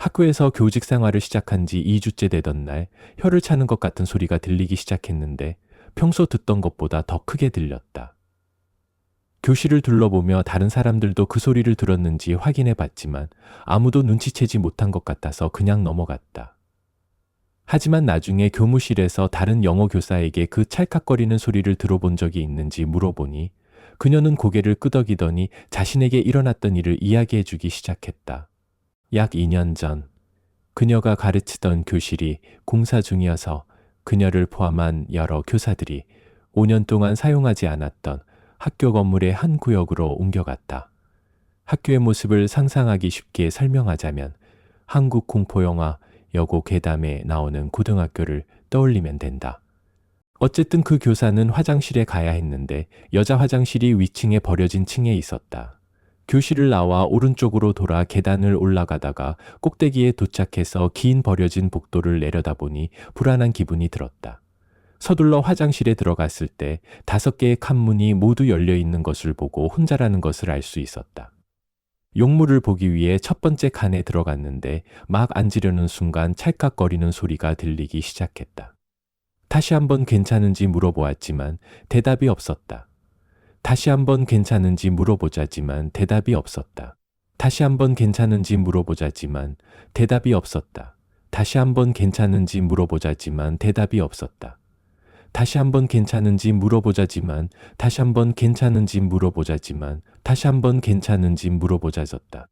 학교에서 교직 생활을 시작한 지 2주째 되던 날 혀를 차는 것 같은 소리가 들리기 시작했는데 평소 듣던 것보다 더 크게 들렸다. 교실을 둘러보며 다른 사람들도 그 소리를 들었는지 확인해 봤지만 아무도 눈치채지 못한 것 같아서 그냥 넘어갔다. 하지만 나중에 교무실에서 다른 영어 교사에게 그 찰칵거리는 소리를 들어본 적이 있는지 물어보니 그녀는 고개를 끄덕이더니 자신에게 일어났던 일을 이야기해 주기 시작했다. 약 2년 전 그녀가 가르치던 교실이 공사 중이어서 그녀를 포함한 여러 교사들이 5년 동안 사용하지 않았던 학교 건물의 한 구역으로 옮겨갔다. 학교의 모습을 상상하기 쉽게 설명하자면 한국 공포 영화 여고 괴담에 나오는 고등학교를 떠올리면 된다. 어쨌든 그 교사는 화장실에 가야 했는데 여자 화장실이 위층에 버려진 층에 있었다. 교실을 나와 오른쪽으로 돌아 계단을 올라가다가 꼭대기에 도착해서 긴 버려진 복도를 내려다보니 불안한 기분이 들었다. 서둘러 화장실에 들어갔을 때 다섯 개의 칸문이 모두 열려 있는 것을 보고 혼자라는 것을 알 수 있었다. 용물을 보기 위해 첫 번째 칸에 들어갔는데 막 앉으려는 순간 찰칵거리는 소리가 들리기 시작했다. 다시 한번 괜찮은지 물어보았지만 대답이 없었다. 다시 한번 괜찮은지 물어보자지만 대답이 없었다. 다시 한번 괜찮은지 물어보자지만 대답이 없었다. 다시 한번 괜찮은지 물어보자지만 대답이 없었다. 다시 한번 괜찮은지 물어보자지만 다시 한번 괜찮은지 물어보자지만 다시 한번 괜찮은지 물어보자졌다.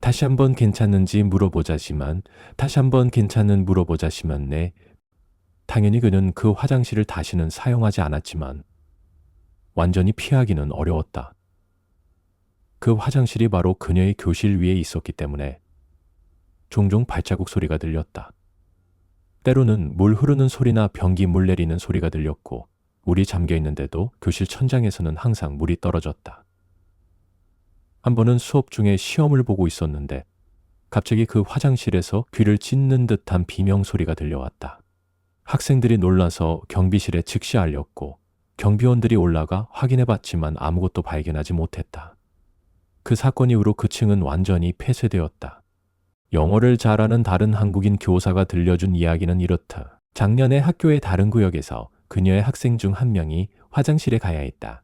다시 한번 괜찮은지 물어보자지만 다시 한번 괜찮은 물어보자지만 네. 당연히 그는 그 화장실을 다시는 사용하지 않았지만 완전히 피하기는 어려웠다. 그 화장실이 바로 그녀의 교실 위에 있었기 때문에 종종 발자국 소리가 들렸다. 때로는 물 흐르는 소리나 변기 물 내리는 소리가 들렸고 물이 잠겨 있는데도 교실 천장에서는 항상 물이 떨어졌다. 한 번은 수업 중에 시험을 보고 있었는데 갑자기 그 화장실에서 귀를 찢는 듯한 비명 소리가 들려왔다. 학생들이 놀라서 경비실에 즉시 알렸고 경비원들이 올라가 확인해 봤지만 아무것도 발견하지 못했다. 그 사건 이후로 그 층은 완전히 폐쇄되었다. 영어를 잘하는 다른 한국인 교사가 들려준 이야기는 이렇다. 작년에 학교의 다른 구역에서 그녀의 학생 중 한 명이 화장실에 가야 했다.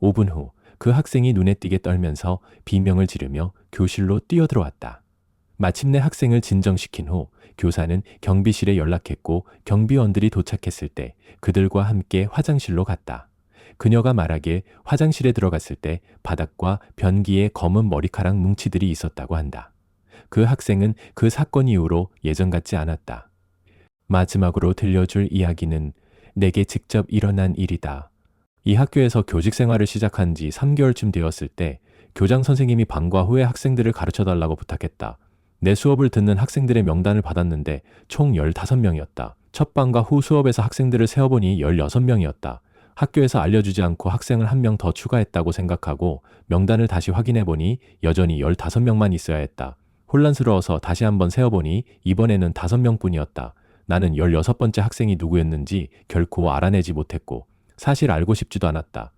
5분 후 그 학생이 눈에 띄게 떨면서 비명을 지르며 교실로 뛰어들어왔다. 마침내 학생을 진정시킨 후 교사는 경비실에 연락했고 경비원들이 도착했을 때 그들과 함께 화장실로 갔다. 그녀가 말하길 화장실에 들어갔을 때 바닥과 변기에 검은 머리카락 뭉치들이 있었다고 한다. 그 학생은 그 사건 이후로 예전 같지 않았다. 마지막으로 들려줄 이야기는 내게 직접 일어난 일이다. 이 학교에서 교직 생활을 시작한 지 3개월쯤 되었을 때 교장 선생님이 방과 후에 학생들을 가르쳐 달라고 부탁했다. 내 수업을 듣는 학생들의 명단을 받았는데 총 15명이었다. 첫 방과 후 수업에서 학생들을 세어보니 16명이었다. 학교에서 알려주지 않고 학생을 한 명 더 추가했다고 생각하고 명단을 다시 확인해보니 여전히 15명만 있어야 했다. 혼란스러워서 다시 한번 세어보니 이번에는 5명 뿐이었다. 나는 16번째 학생이 누구였는지 결코 알아내지 못했고 사실 알고 싶지도 않았다.